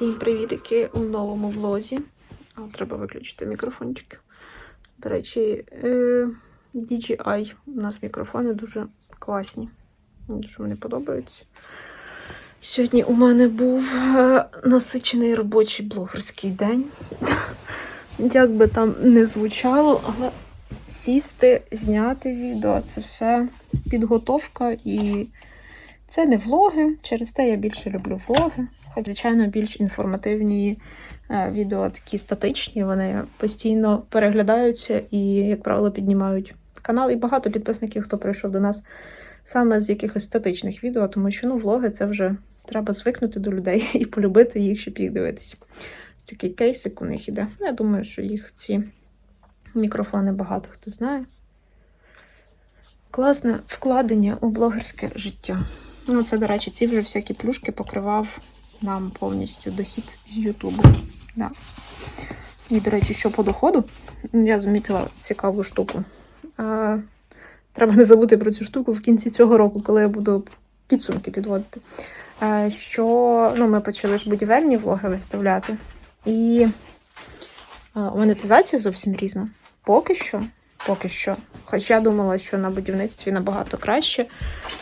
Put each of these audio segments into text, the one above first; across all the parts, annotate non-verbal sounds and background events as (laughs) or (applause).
Всім привітики у новому влозі. А, треба виключити мікрофончик. До речі, е, DJI. У нас мікрофони дуже класні. Дуже мені подобаються. Сьогодні у мене був е, насичений робочий блогерський день. (laughs) Як би там не звучало, але сісти, зняти відео це все підготовка і це не влоги. Через те я більше люблю влоги. Хоч, звичайно, більш інформативні е, відео такі статичні. Вони постійно переглядаються і, як правило, піднімають канал. І багато підписників, хто прийшов до нас саме з якихось статичних відео, тому що ну, влоги це вже треба звикнути до людей (laughs) і полюбити їх, щоб їх дивитися. Такий кейсик у них іде. Ну, Я думаю, що їх ці мікрофони багато хто знає. Класне вкладення у блогерське життя. Ну, це, до речі, ці вже всякі плюшки покривав нам повністю дохід з Ютубу. Да. І, до речі, що по доходу, я замітила цікаву штуку. А, треба не забути про цю штуку в кінці цього року, коли я буду підсумки підводити. А, що ну, ми почали ж будівельні влоги виставляти. І монетизація зовсім різна. Поки що, поки що. Хоч я думала, що на будівництві набагато краще.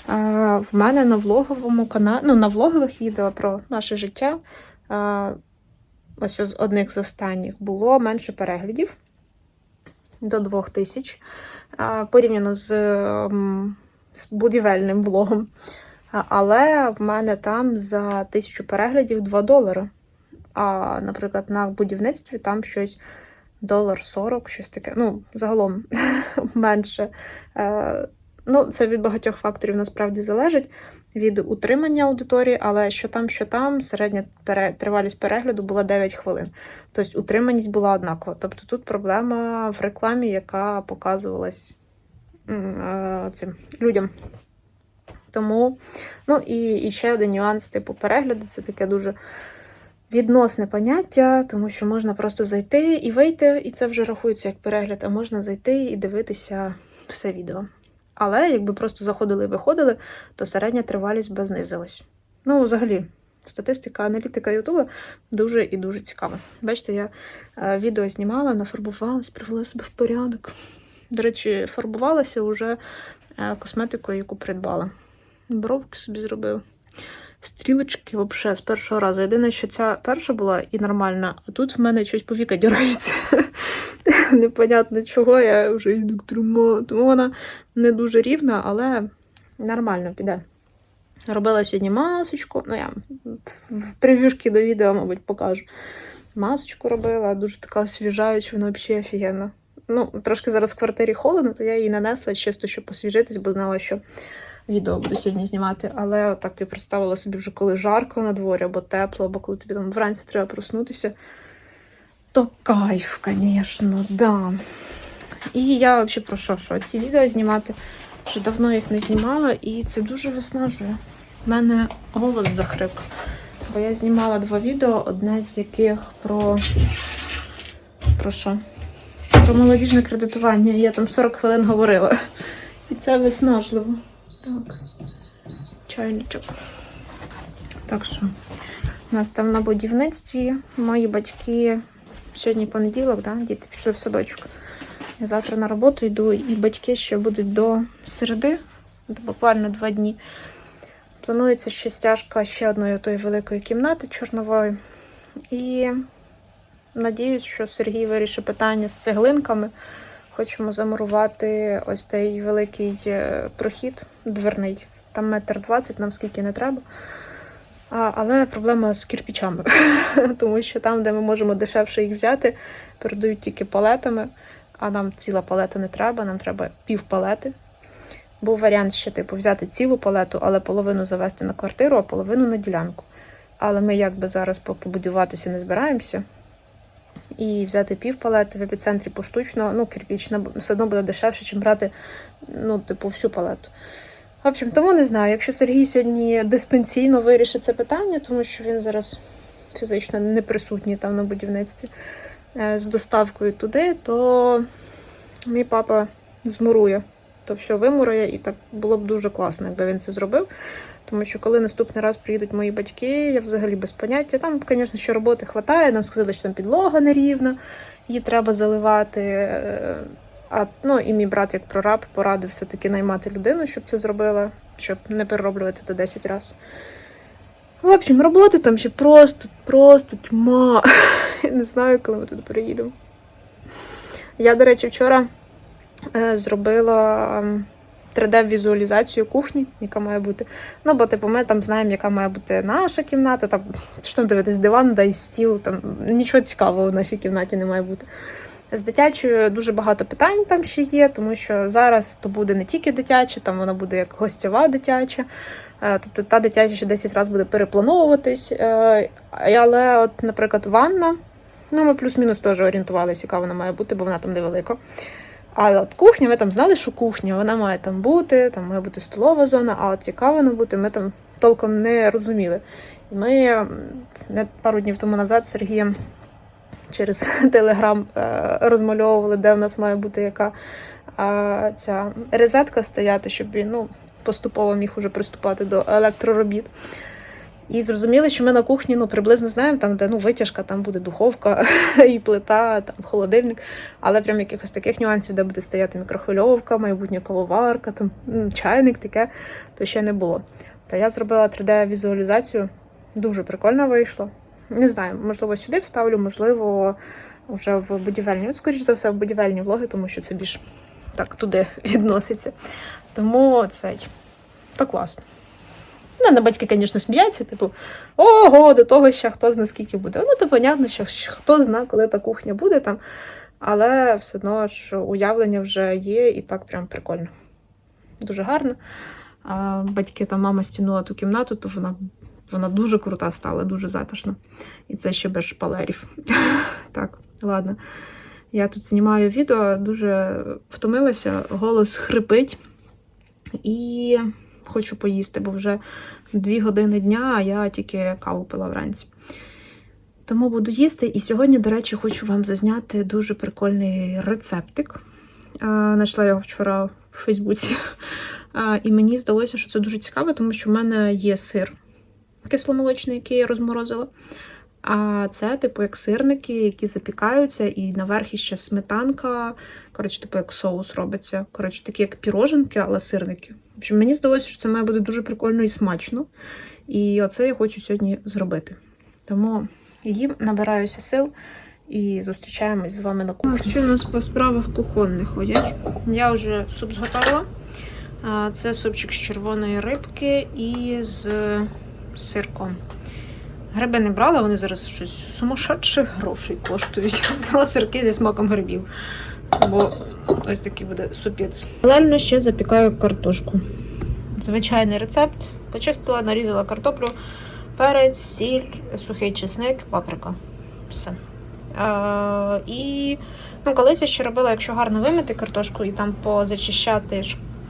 В мене на влоговому каналі, ну, на влогових відео про наше життя. Ось з одних з останніх було менше переглядів до 2000 а, порівняно з, з будівельним влогом. Але в мене там за тисячу переглядів 2 долари. А, наприклад, на будівництві там щось долар 40, щось таке. Ну, загалом (laughs) менше. Е, Ну, це від багатьох факторів насправді залежить від утримання аудиторії, але що там, що там, середня тривалість перегляду була 9 хвилин. Тобто утриманість була однакова. Тобто тут проблема в рекламі, яка показувалась е, цим людям. Тому, ну і, і ще один нюанс, типу перегляду, це таке дуже відносне поняття, тому що можна просто зайти і вийти, і це вже рахується як перегляд, а можна зайти і дивитися все відео. Але якби просто заходили і виходили, то середня тривалість би знизилась. Ну, взагалі, статистика, аналітика Ютуба дуже і дуже цікава. Бачите, я е, відео знімала, нафарбувалась, привела себе в порядок. До речі, фарбувалася вже е, косметикою, яку придбала. Бровки собі зробила. Стрілочки взагалі з першого разу. Єдине, що ця перша була і нормальна, а тут в мене щось повіка дірається. (laughs) Непонятно чого, я вже так тримала. Тому вона не дуже рівна, але нормально піде. Робила сьогодні масочку. Ну, я в прев'юшки до відео, мабуть, покажу. Масочку робила, дуже така освіжаюча, вона взагалі офігенна. Ну, трошки зараз в квартирі холодно, то я її нанесла чисто, щоб посвіжитись, бо знала, що відео буду сьогодні знімати. Але так я представила собі вже, коли жарко на дворі, або тепло, або коли тобі там вранці треба проснутися. То кайф, звісно, да. І я взагалі про що? Що ці відео знімати? Вже давно їх не знімала, і це дуже виснажує. У мене голос захрип. Бо я знімала два відео, одне з яких про. Про що? Про молодіжне кредитування. Я там 40 хвилин говорила. І це виснажливо. Так. Чайничок. Так що, у нас там на будівництві мої батьки сьогодні понеділок, да? діти пішли в садочок. Я завтра на роботу йду, і батьки ще будуть до середи, буквально два дні. Планується ще стяжка ще одної тої великої кімнати чорнової. І надіюсь, що Сергій вирішить питання з цеглинками. Хочемо замурувати ось цей великий е, прохід дверний. Там метр двадцять, нам скільки не треба. А, але проблема з кирпичами, (laughs) тому що там, де ми можемо дешевше їх взяти, передають тільки палетами, а нам ціла палета не треба, нам треба пів палети. Був варіант ще типу взяти цілу палету, але половину завести на квартиру, а половину на ділянку. Але ми якби зараз поки будуватися не збираємося. І взяти пів палети в епіцентрі поштучно, ну, кирпічна все одно буде дешевше, ніж брати, ну, типу, всю палету. В общем, тому не знаю, якщо Сергій сьогодні дистанційно вирішить це питання, тому що він зараз фізично не присутній там на будівництві е, з доставкою туди, то мій папа змурує, то все вимурує, і так було б дуже класно, якби він це зробив. Тому що коли наступний раз приїдуть мої батьки, я взагалі без поняття. Там, звісно, ще роботи хватає. Нам сказали, що там підлога нерівна, її треба заливати. Е, А ну і мій брат, як прораб, порадив все-таки наймати людину, щоб це зробила, щоб не перероблювати до 10 разів. В общем, роботи там ще просто, просто тьма. (laughs) Я не знаю, коли ми туди приїдемо. Я, до речі, вчора е, зробила ем, 3D-візуалізацію кухні, яка має бути. Ну, бо типу, ми там знаємо, яка має бути наша кімната, там що там дивитись, диван, да і стіл, там нічого цікавого в нашій кімнаті не має бути. З дитячою дуже багато питань там ще є, тому що зараз то буде не тільки дитяча, там вона буде як гостьова дитяча. Е, Тобто та дитяча ще 10 разів буде переплановуватись. Е, Але, от, наприклад, ванна, ну ми плюс-мінус теж орієнтувалися, яка вона має бути, бо вона там невелика. А от кухня, ми там знали, що кухня, вона має там бути, там має бути столова зона, а от яка вона буде, ми там толком не розуміли. І ми пару днів тому назад з Сергієм через (laughs) телеграм е, розмальовували, де в нас має бути яка ця резетка стояти, щоб він ну, поступово міг уже приступати до електроробіт. І зрозуміли, що ми на кухні ну, приблизно знаємо, там, де ну, витяжка, там буде духовка (laughs) і плита, там холодильник, але прям якихось таких нюансів, де буде стояти мікрохвильовка, майбутня коловарка, там чайник, таке, то ще не було. Та я зробила 3D-візуалізацію, дуже прикольно вийшло. Не знаю, можливо, сюди вставлю, можливо, вже в будівельні. Ну, скоріш за все, в будівельні влоги, тому що це більш так туди (laughs) відноситься. Тому цей то класно. Ну, на батьки, звісно, сміються, типу, ого, до того ще хто зна скільки буде. Ну, то понятно, що хто зна, коли та кухня буде там. Але все одно ж уявлення вже є, і так прям прикольно. Дуже гарно. А, батьки там мама стягнула ту кімнату, то вона, вона дуже крута стала, дуже затишна. І це ще без шпалерів. (laughs) так, ладно. Я тут знімаю відео, дуже втомилася, голос хрипить. І хочу поїсти, бо вже дві години дня, а я тільки каву пила вранці. Тому буду їсти. І сьогодні, до речі, хочу вам зазняти дуже прикольний рецептик. Знайшла його вчора в Фейсбуці. І мені здалося, що це дуже цікаво, тому що в мене є сир кисломолочний, який я розморозила. А це, типу, як сирники, які запікаються, і наверх ще сметанка. Коротше, типу, як соус робиться. Коротше, такі як піроженки, але сирники. Общем, мені здалося, що це має бути дуже прикольно і смачно. І оце я хочу сьогодні зробити. Тому їм набираюся сил і зустрічаємось з вами на кухні. Що у нас по справах кухонних ходять? Я вже суп зготувала. Це супчик з червоної рибки і з сирком. Гриби не брала, вони зараз щось сумасшедших грошей коштують. (laughs) Взяла сирки зі смаком грибів. Бо ось такий буде супець. Паралельно ще запікаю картошку. Звичайний рецепт. Почистила, нарізала картоплю, перець, сіль, сухий чесник, паприка. Все. Е, і ну, колись я ще робила, якщо гарно вимити картошку і там позачищати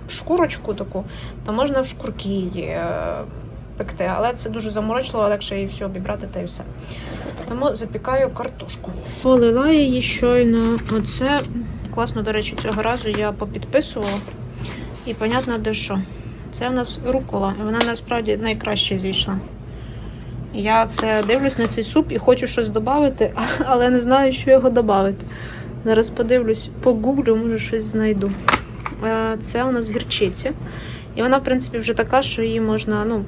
шкурочку таку, то можна в шкурки її е, пекти. Але це дуже заморочливо, легше її все обібрати та і все. Тому запікаю картошку. Полила її щойно. Оце класно, до речі, цього разу я попідписувала. І понятно, де що. Це в нас рукола, і вона насправді найкраще зійшла. Я це дивлюсь на цей суп і хочу щось додати, (laughs) але не знаю, що його додати. Зараз подивлюсь, погуглю, може щось знайду. Е, Це у нас гірчиця. І вона, в принципі, вже така, що її можна ну,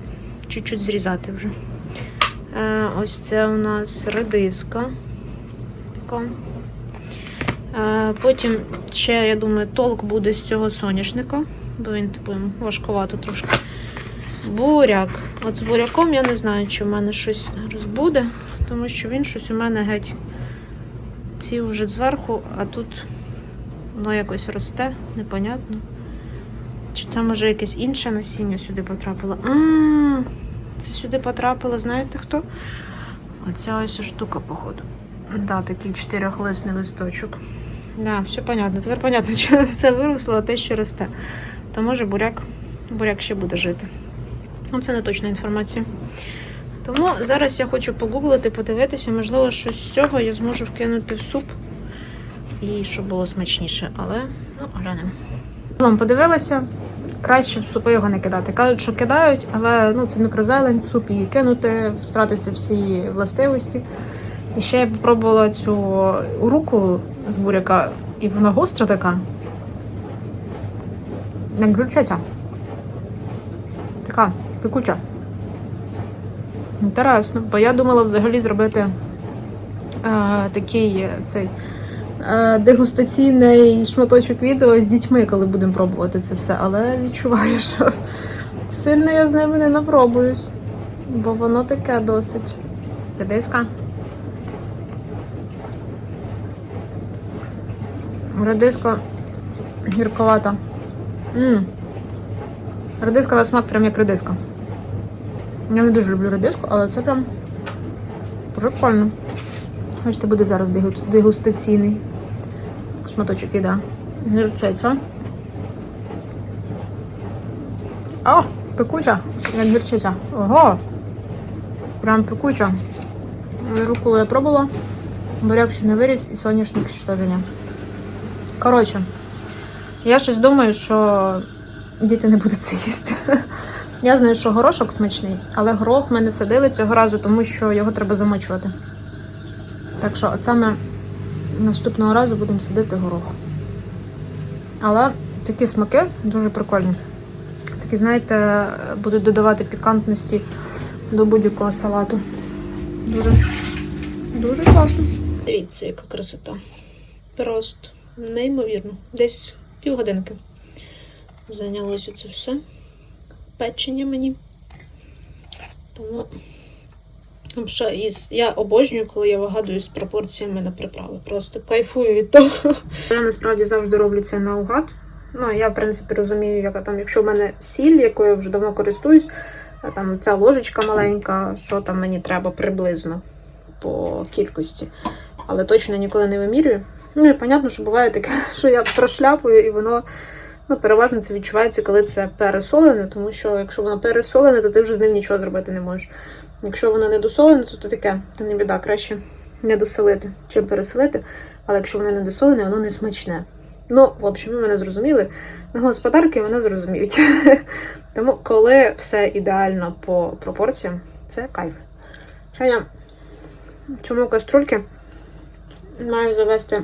чуть-чуть зрізати вже. Е, Ось це у нас редиска. Така. Потім ще, я думаю, толк буде з цього соняшника, бо він типу важкувато трошки. Буряк. От з буряком я не знаю, чи в мене щось зараз буде, тому що він щось у мене геть. Ці вже зверху, а тут воно якось росте, непонятно. Чи це може якесь інше насіння сюди потрапило? А, це сюди потрапило, знаєте хто? Оця ось штука, походу. Да, такий чотирьохлисний листочок. Да, все понятно. Тепер понятно, (laughs) що це виросло, а те, що росте. То може буряк, буряк ще буде жити. Ну, це не точна інформація. Тому зараз я хочу погуглити, подивитися, можливо, щось з цього я зможу вкинути в суп. І щоб було смачніше, але ну, глянемо. Подивилася. краще в супи його не кидати. Кажуть, що кидають, але ну, це мікрозелень, в суп її кинути, втратиться всі властивості. І ще я попробувала цю руку з буряка, і вона гостра така. Як гречиця. Така пекуча. Інтересно, бо я думала взагалі зробити е, такий е, цей е, дегустаційний шматочок відео з дітьми, коли будемо пробувати це все. Але відчуваю, (laughs) що сильно я з ними не напробуюсь, бо воно таке досить. Редиска. Редиска гірковата. М. Редиска на смак прям як редиска. Я не дуже люблю редиску, але це прям прикольно. Бачите, буде зараз дегустаційний шматочок іде. Гірчиця. О, пекуча, як гірчиця. Ого! Прям пекуча. Руколу я пробувала. Буряк ще не виріс і соняшник ще теж. Коротше, я щось думаю, що діти не будуть це їсти. (laughs) Я знаю, що горошок смачний, але горох ми не садили цього разу, тому що його треба замочувати. Так що, от саме наступного разу будемо садити горох. Але такі смаки дуже прикольні. Такі, знаєте, будуть додавати пікантності до будь-якого салату. Дуже, дуже класно. Дивіться, яка красота. Просто неймовірно. Десь півгодинки зайнялося це все. Печення мені. Тому ще із... я обожнюю, коли я вигадую з пропорціями на приправи. Просто кайфую від того. Я насправді завжди роблю це наугад. Ну, я, в принципі, розумію, яка там, якщо в мене сіль, якою я вже давно користуюсь, там ця ложечка маленька, що там мені треба приблизно по кількості. Але точно ніколи не вимірюю. Ну і понятно, що буває таке, (laughs) що я прошляпую, і воно ну, переважно це відчувається, коли це пересолене, тому що якщо воно пересолене, то ти вже з ним нічого зробити не можеш. Якщо воно недосолене, то, то таке, то не біда, краще не досолити, чим пересолити. Але якщо воно недосолене, воно не смачне. Ну, в общем, ви мене зрозуміли. На господарки мене зрозуміють. (laughs) Тому, коли все ідеально по пропорціям, це кайф. Ще я чому каструльки маю завести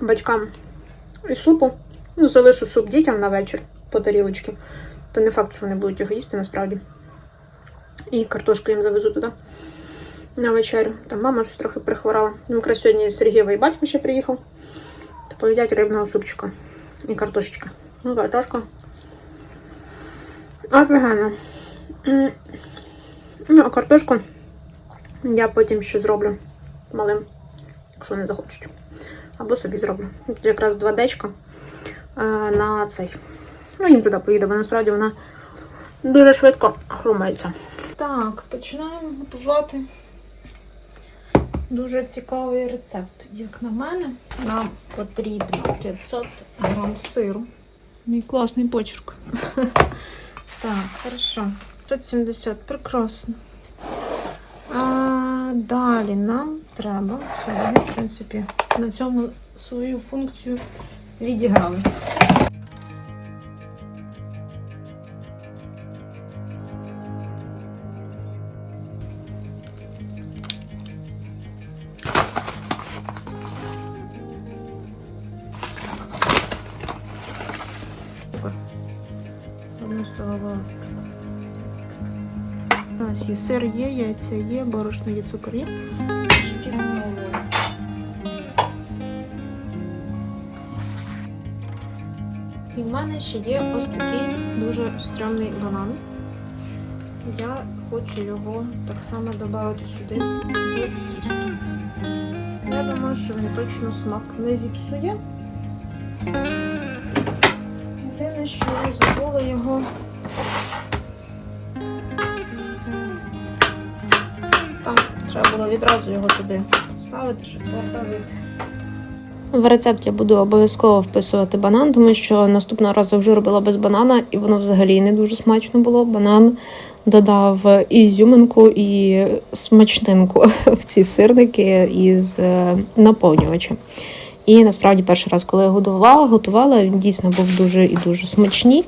батькам із супу. Ну, залишу суп дітям на вечір по тарілочці. То не факт, що вони будуть його їсти насправді. І картошку їм завезу туди на вечерю. Там мама щось трохи прихворала. Ну, якраз сьогодні Сергієвий батько ще приїхав. То поїдять рибного супчика і картошечка. Ну, картошка. Офігенно. Ну, а картошку я потім ще зроблю малим, якщо не захочуть. Або собі зроблю. Тут якраз два дечка е, на цей. Ну, їм туди поїде, бо насправді вона дуже швидко хрумається. Так, починаємо готувати. Дуже цікавий рецепт. Як на мене, нам потрібно 500 грам сиру. Мій класний почерк. (laughs) Так, хорошо. 570, прекрасно. А, далі нам треба. Все, в принципі, на цьому свою функцію відіграли. Сир є, яйця є, борошно є, цукор є. І в мене ще є ось такий дуже стрьомний банан. Я хочу його так само додати сюди. Я думаю, що він точно смак не зіпсує. Єдине, що я забула його. Треба було відразу його туди ставити, щоб подавити. В рецепт я буду обов'язково вписувати банан, тому що наступного разу вже робила без банана, і воно взагалі не дуже смачно було. Банан додав ізюминку, і смачнинку (laughs) в ці сирники із е, наповнювачем. І насправді перший раз, коли я готувала, готувала, він дійсно був дуже і дуже смачні.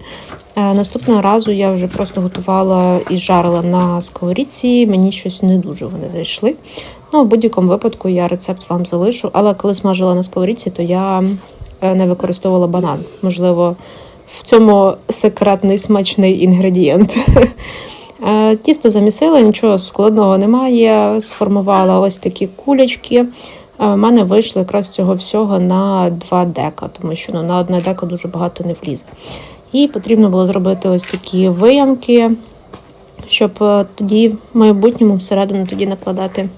Е, Наступного разу я вже просто готувала і жарила на сковорідці. Мені щось не дуже вони зайшли. Ну, в будь-якому випадку я рецепт вам залишу. Але коли смажила на сковорідці, то я е, не використовувала банан. Можливо, в цьому секретний смачний інгредієнт. Е, Тісто замісила, нічого складного немає. Сформувала ось такі кулечки. У мене вийшло якраз цього всього на 2 дека, тому що ну, на одне дека дуже багато не влізе. І потрібно було зробити ось такі виямки, щоб е, тоді в майбутньому всередину тоді накладати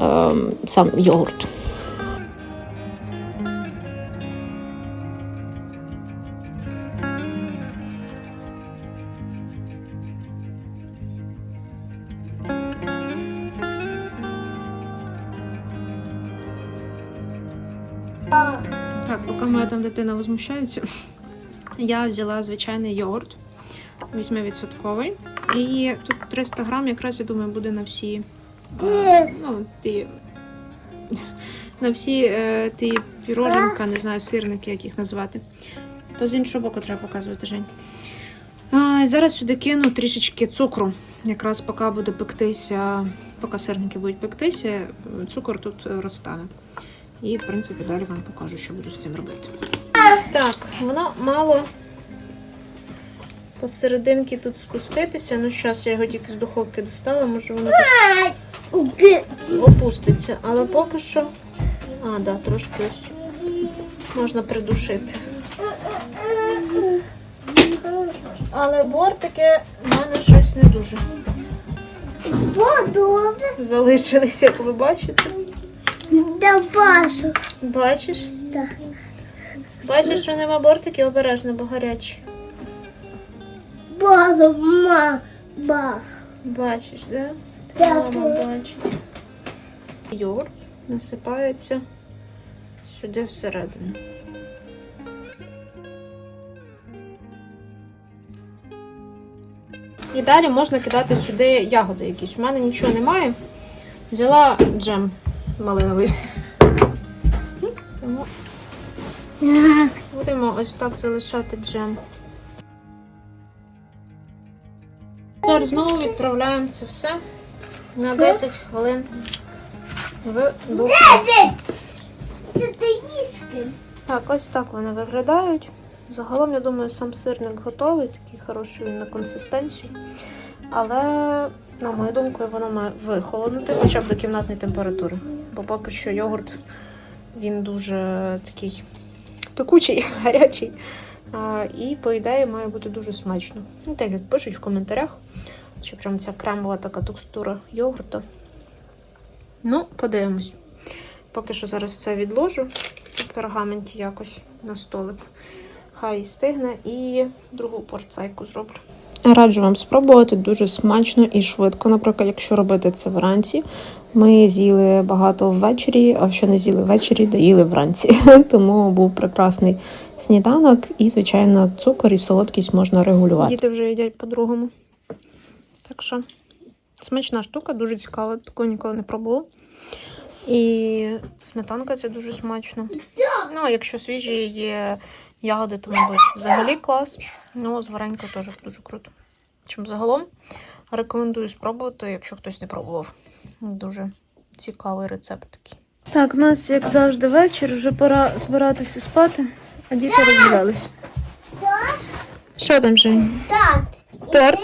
е, сам йогурт. Дитина возмущається, я взяла звичайний йогурт 8%. І тут 300 грам, якраз я думаю, буде на всі. е, Ну, ті, на всі е, ті піроженка, не знаю, сирники, як їх назвати. То з іншого боку треба показувати, Жень. А, зараз сюди кину трішечки цукру. Якраз поки буде пектися, поки сирники будуть пектися, цукор тут е, розтане. І, в принципі, далі вам покажу, що буду з цим робити. Так, воно мало посерединки тут спуститися. Ну, зараз я його тільки з духовки достала, може воно тут опуститься. Але поки що. А, да, трошки ось можна придушити. Але бортики в мене щось не дуже залишилися, як ви бачите. Да базу. Бачиш? Да. Бачиш, що нема бортиків, обережно, бо гарячі. Базу, ма, ба. Бачиш, да? Да, Мама бачить. Йогурт насипається сюди всередину. І далі можна кидати сюди ягоди якісь. У мене нічого немає. Взяла джем малиновий. Тому будемо ось так залишати джем. Тепер знову відправляємо це все на 10 хвилин в духовку. Це ти їшки. Так, ось так вони виглядають. Загалом, я думаю, сам сирник готовий, такий хороший він на консистенцію. Але, на мою думку, воно має вихолонути хоча б до кімнатної температури. Бо поки що йогурт він дуже такий пекучий, (laughs) гарячий. А, і, по ідеї, має бути дуже смачно. Ну, так як пишуть в коментарях, чи прям ця кремова така текстура йогурту. Ну, подивимось. Поки що зараз це відложу в пергаменті якось на столик. Хай стигне і другу порцайку зроблю. Раджу вам спробувати дуже смачно і швидко. Наприклад, якщо робити це вранці, ми з'їли багато ввечері, а що не з'їли ввечері, доїли вранці. (laughs) Тому був прекрасний сніданок і, звичайно, цукор і солодкість можна регулювати. Діти вже їдять по-другому. Так що смачна штука, дуже цікава, такого ніколи не пробувала. І сметанка це дуже смачно. Ну, якщо свіжі є ягоди, то, мабуть, взагалі клас. Ну, з варенькою теж дуже круто. Чим загалом рекомендую спробувати, якщо хтось не пробував. Дуже цікавий рецепт такий. Так, у нас, як завжди, вечір, вже пора збиратися спати, а діти розгулялись. Що там, Жень? Так. Торт.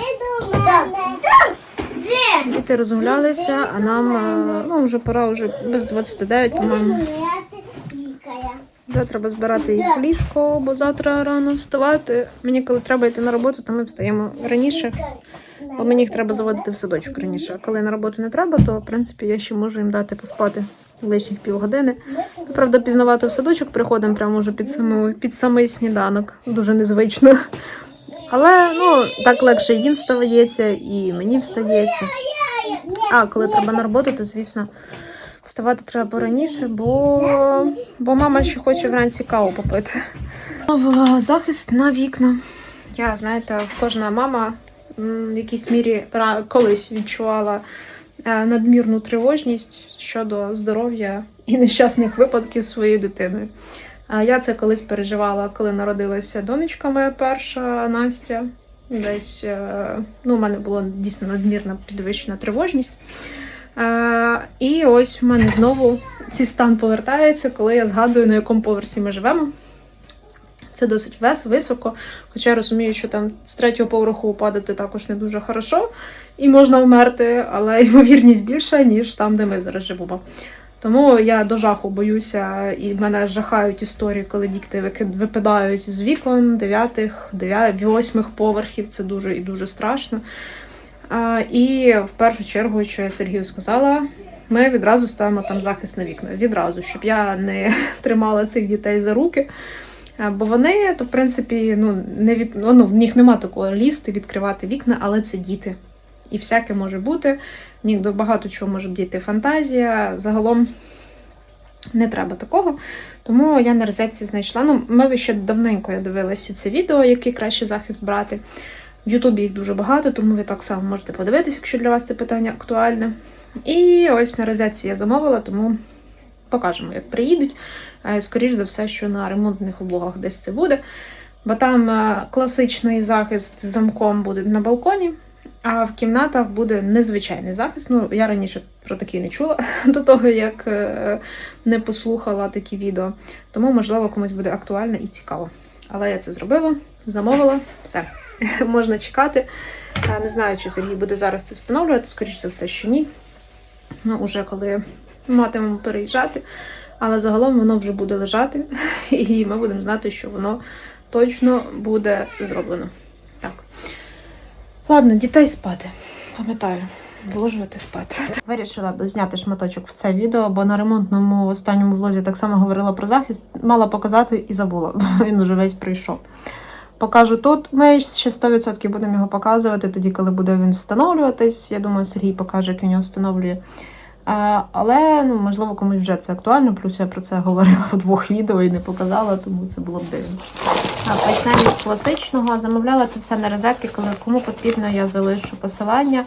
Діти розгулялися, а нам ну, вже пора вже без 29, по-моєму. Вже треба збирати їх в ліжко, бо завтра рано вставати. Мені коли треба йти на роботу, то ми встаємо раніше, бо мені їх треба заводити в садочок раніше. А коли на роботу не треба, то в принципі я ще можу їм дати поспати лишніх півгодини. Правда, пізнавати в садочок приходимо прямо вже під самий, під самий сніданок. Дуже незвично. Але ну так легше їм встається, і мені встається. А коли треба на роботу, то звісно. Вставати треба пораніше, бо, бо мама ще хоче вранці каву попити. Захист на вікна. Я, знаєте, кожна мама в якійсь мірі колись відчувала е, надмірну тривожність щодо здоров'я і нещасних випадків своєю дитиною. Я це колись переживала, коли народилася донечка моя перша Настя. Десь е, ну, у мене була дійсно надмірна підвищена тривожність. І ось у мене знову цей стан повертається, коли я згадую, на якому поверсі ми живемо. Це досить вес, високо, хоча я розумію, що там з третього поверху падати також не дуже хорошо, і можна вмерти, але ймовірність більша, ніж там, де ми зараз живемо. Тому я до жаху боюся, і мене жахають історії, коли діти випадають з вікон дев'ятих, дев'я- восьмих поверхів. Це дуже і дуже страшно. І в першу чергу, що я Сергію сказала, ми відразу ставимо там захист на вікна. Відразу, щоб я не (laughs) тримала цих дітей за руки. Бо вони, то в принципі, ну не від ну, в них нема такого лізти, відкривати вікна, але це діти. І всяке може бути. В них до багато чого може діти фантазія. Загалом не треба такого. Тому я на розетці знайшла. Ну, ми ще давненько я дивилася це відео, який краще захист брати. В Ютубі їх дуже багато, тому ви так само можете подивитися, якщо для вас це питання актуальне. І ось на розетці я замовила, тому покажемо, як приїдуть. Е, Скоріш за все, що на ремонтних облогах десь це буде. Бо там е, класичний захист з замком буде на балконі, а в кімнатах буде незвичайний захист. Ну, я раніше про такий не чула (laughs) до того, як е, не послухала такі відео. Тому, можливо, комусь буде актуально і цікаво. Але я це зробила, замовила, все. (laughs) Можна чекати. Е, Не знаю, чи Сергій буде зараз це встановлювати, скоріш за все, що ні. Ну, уже коли матимемо переїжджати. Але загалом воно вже буде лежати, (laughs) і ми будемо знати, що воно точно буде зроблено. Так. Ладно, дітей спати. Пам'ятаю, вложувати спати. (laughs) Вирішила зняти шматочок в це відео, бо на ремонтному останньому влозі так само говорила про захист. Мала показати і забула, бо він уже весь прийшов. Покажу тут. Ми ще 100% будемо його показувати тоді, коли буде він встановлюватись. Я думаю, Сергій покаже, як він його встановлює. А, але ну, можливо комусь вже це актуально, плюс я про це говорила в двох відео і не показала, тому це було б дивно. А почнемо з класичного. Замовляла це все на розетки, коли кому потрібно, я залишу посилання.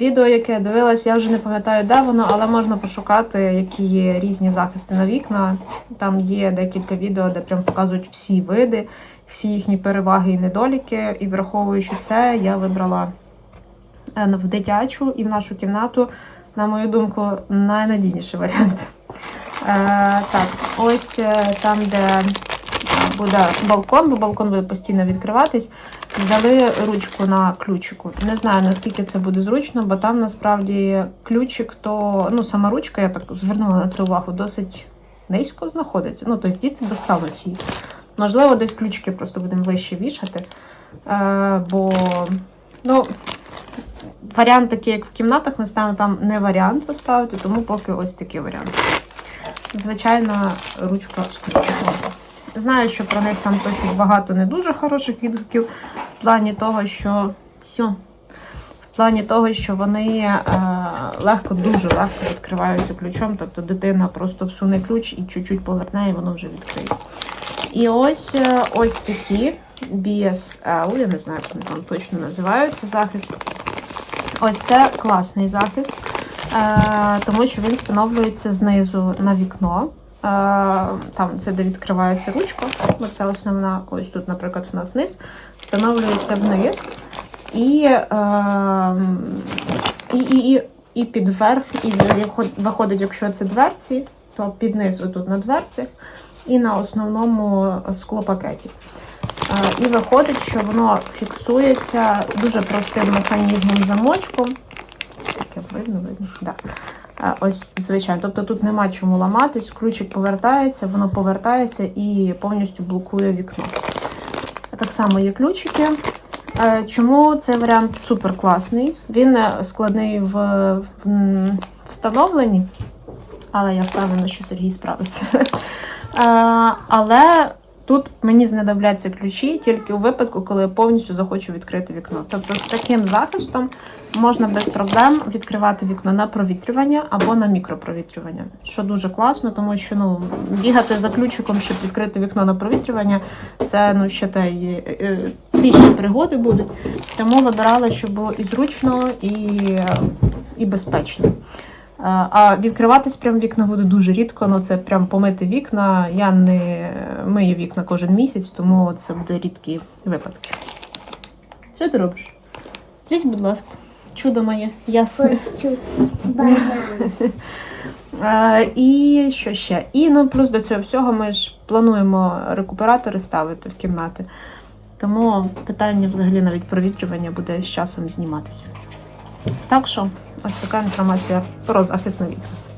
Відео, яке я дивилась, я вже не пам'ятаю, де воно, але можна пошукати, які є різні захисти на вікна. Там є декілька відео, де прям показують всі види, всі їхні переваги і недоліки. І враховуючи це, я вибрала е, в дитячу і в нашу кімнату на мою думку, найнадійніший варіант. Е, так, ось е, там, де буде балкон, бо балкон буде постійно відкриватись. Взяли ручку на ключику. Не знаю, наскільки це буде зручно, бо там насправді ключик, то ну, сама ручка, я так звернула на це увагу, досить низько знаходиться. Ну, тобто діти достануть її. Можливо, десь ключики просто будемо вище вішати. Е, бо, ну, варіант такий, як в кімнатах, ми ставимо там не варіант поставити, тому поки ось такий варіант. Звичайна ручка з ключиком. Знаю, що про них там пишуть багато не дуже хороших відгуків в плані того, що Йо. в плані того, що вони е, легко, дуже легко відкриваються ключом. Тобто дитина просто всуне ключ і чуть-чуть поверне, і воно вже відкриє. І ось е, ось такі BSL, я не знаю, як вони там точно називаються, захист. Ось це класний захист, е, тому що він встановлюється знизу на вікно. Там це де відкривається ручка. Оце основна, ось тут, наприклад, в нас низ, встановлюється вниз. І, і, і, і, під верх, і виходить, якщо це дверці, то під низ отут на дверці і на основному склопакеті. І виходить, що воно фіксується дуже простим механізмом замочком. Таке видно, видно. Да. Ось, звичайно. Тобто тут нема чому ламатись, ключик повертається, воно повертається і повністю блокує вікно. Так само є ключики. Е, Чому цей варіант супер класний? Він е, складний в, в встановленні, але я впевнена, що Сергій справиться. Е, Але тут мені знадобляться ключі тільки у випадку, коли я повністю захочу відкрити вікно. Тобто з таким захистом можна без проблем відкривати вікно на провітрювання або на мікропровітрювання, що дуже класно, тому що ну бігати за ключиком, щоб відкрити вікно на провітрювання, це ну ще те й, е, пригоди будуть. Тому вибирала, щоб було і зручно, і, і безпечно. Е, А відкриватись прям вікна буде дуже рідко. Ну це прям помити вікна. Я не мию вікна кожен місяць, тому це буде рідкі випадки. Що ти робиш? Зрізь, будь ласка, чудо моє. Е, (laughs) і що ще? І ну, плюс до цього всього ми ж плануємо рекуператори ставити в кімнати. Тому питання взагалі навіть провітрювання буде з часом зніматися. Так що, ось така інформація про захисне на вікна.